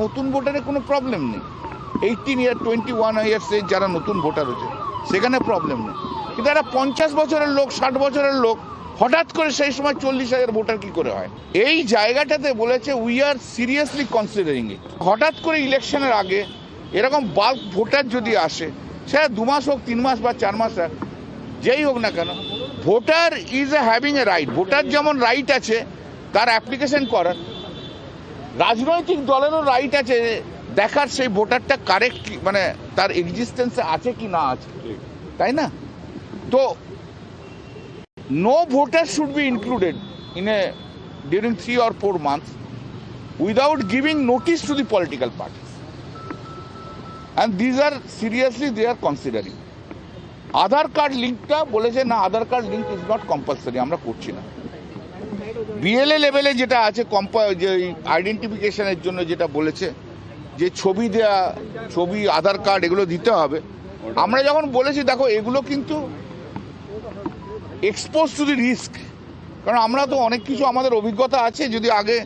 নতুন ভোটারে কোনো প্রবলেম নেই। এইটিন ইয়ার টোয়েন্টি ওয়ান ইয়ার্সে যারা নতুন ভোটার হচ্ছে সেখানে প্রবলেম নেই। কিন্তু একটা পঞ্চাশ বছরের লোক, ষাট বছরের লোক, হঠাৎ করে সেই সময় চল্লিশ হাজার ভোটার কি করে হয়? এই জায়গাটাতে বলেছে we are seriously considering it হঠাৎ করে ইলেকশনের আগে এরকম বাল্ক ভোটার যদি আসে সেটা দু মাস হোক, তিন মাস বা চার মাস, যেই হোক না কেন, voter is a having a right voter যেমন রাইট আছে, তার অ্যাপ্লিকেশন করার রাজনৈতিক দলেরও রাইট আছে দেখার সেই ভোটারটা কারেক্ট মানে তার এক্সিস্টেন্সে আছে কি না আছে। তাই না? তো no voter should be included in a during three or four months without giving notice to the political parties and these are seriously they are considering Aadhaar card লিঙ্কটা বলেছে, না Aadhaar card link is not compulsory আমরা করছি না। BLA লেভেলে যেটা আছে কম্পা যে আইডেন্টিফিকেশনের জন্য যেটা বলেছে, যে ছবি দেয়া, ছবি, আধার কার্ড এগুলো দিতে হবে। আমরা যখন বলেছি, দেখো, এগুলো কিন্তু এক্সপোজ টু দি রিস্ক কারণ আমরা তো অনেক কিছু আমাদের অভিজ্ঞতা আছে, যদি আগে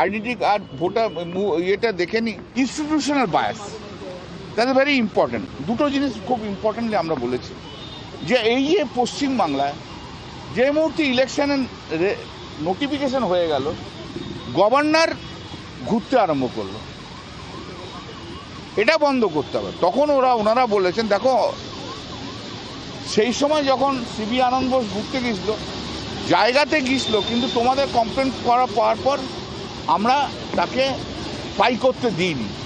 আইডেন্টি কার্ড ভোটার ইয়েটা দেখে নিই institutional bias that is very important দুটো জিনিস খুব ইম্পর্টেন্টলি আমরা বলেছি। যে এই যে পশ্চিমবাংলায়, যে মুহূর্তে ইলেকশনের নোটিফিকেশন হয়ে গেল গভর্নর ঘুরতে আরম্ভ করল। এটা বন্ধ করতে হবে। তখন ওরা, ওনারা বলেছেন, দেখো, সেই সময় যখন সিবি আনন্দ বোস ঘুরতে গেছিল জায়গাতে গিয়েছিল, কিন্তু তোমাদের কমপ্লেন করা পাওয়ার পর আমরা তাকে ফাইল করতে দিইনি।